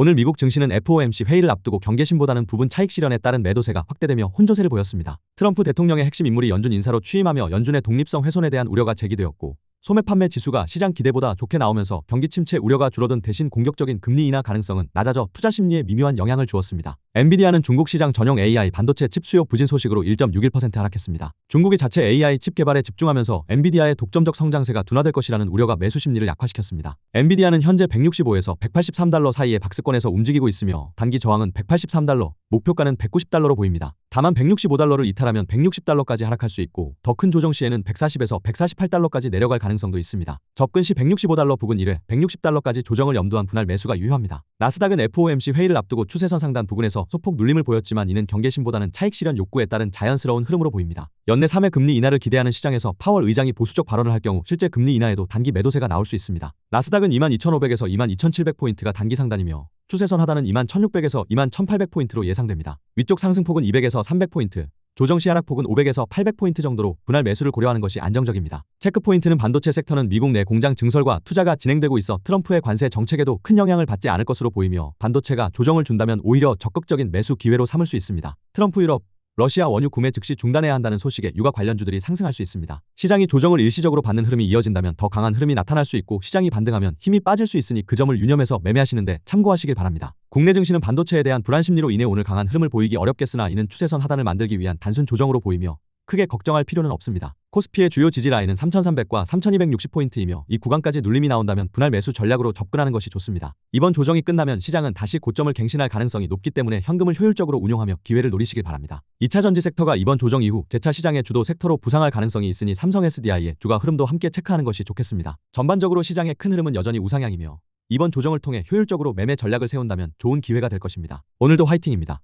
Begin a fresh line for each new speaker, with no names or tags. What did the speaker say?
오늘 미국 증시는 FOMC 회의를 앞두고 경계심보다는 부분 차익 실현에 따른 매도세가 확대되며 혼조세를 보였습니다. 트럼프 대통령의 핵심 인물이 연준 인사로 취임하며 연준의 독립성 훼손에 대한 우려가 제기되었고 소매 판매 지수가 시장 기대보다 좋게 나오면서 경기 침체 우려가 줄어든 대신 공격적인 금리 인하 가능성은 낮아져 투자 심리에 미묘한 영향을 주었습니다. 엔비디아는 중국 시장 전용 AI 반도체 칩 수요 부진 소식으로 1.61% 하락했습니다. 중국이 자체 AI 칩 개발에 집중하면서 엔비디아의 독점적 성장세가 둔화될 것이라는 우려가 매수 심리를 약화시켰습니다. 엔비디아는 현재 165에서 183달러 사이의 박스권에서 움직이고 있으며 단기 저항은 183달러, 목표가는 190달러로 보입니다. 다만 165달러를 이탈하면 160달러까지 하락할 수 있고 더 큰 조정 시에는 140에서 148달러까지 내려갈 가능성도 있습니다. 접근 시 165달러 부근 1회 160달러까지 조정을 염두한 분할 매수가 유효합니다. 나스닥은 FOMC 회의를 앞두고 추세선 상단 부근에서 소폭 눌림을 보였지만 이는 경계심보다는 차익 실현 욕구에 따른 자연스러운 흐름으로 보입니다. 연내 3회 금리 인하를 기대하는 시장에서 파월 의장이 보수적 발언을 할 경우 실제 금리 인하에도 단기 매도세가 나올 수 있습니다. 나스닥은 22,500에서 22,700포인트가 단기 상단이며 추세선 하단은 21,600에서 21,800포인트로 예상됩니다. 위쪽 상승폭은 200에서 300포인트, 조정 시 하락폭은 500에서 800포인트 정도로 분할 매수를 고려하는 것이 안정적입니다. 체크포인트는 반도체 섹터는 미국 내 공장 증설과 투자가 진행되고 있어 트럼프의 관세 정책에도 큰 영향을 받지 않을 것으로 보이며 반도체가 조정을 준다면 오히려 적극적인 매수 기회로 삼을 수 있습니다. 트럼프 유럽 러시아 원유 구매 즉시 중단해야 한다는 소식에 유가 관련주들이 상승할 수 있습니다. 시장이 조정을 일시적으로 받는 흐름이 이어진다면 더 강한 흐름이 나타날 수 있고 시장이 반등하면 힘이 빠질 수 있으니 그 점을 유념해서 매매하시는데 참고하시길 바랍니다. 국내 증시는 반도체에 대한 불안 심리로 인해 오늘 강한 흐름을 보이기 어렵겠으나 이는 추세선 하단을 만들기 위한 단순 조정으로 보이며 크게 걱정할 필요는 없습니다. 코스피의 주요 지지 라인은 3,300과 3,260포인트이며 이 구간까지 눌림이 나온다면 분할 매수 전략으로 접근하는 것이 좋습니다. 이번 조정이 끝나면 시장은 다시 고점을 갱신할 가능성이 높기 때문에 현금을 효율적으로 운용하며 기회를 노리시길 바랍니다. 2차 전지 섹터가 이번 조정 이후 재차 시장의 주도 섹터로 부상할 가능성이 있으니 삼성 SDI의 주가 흐름도 함께 체크하는 것이 좋겠습니다. 전반적으로 시장의 큰 흐름은 여전히 우상향이며 이번 조정을 통해 효율적으로 매매 전략을 세운다면 좋은 기회가 될 것입니다. 오늘도 화이팅입니다.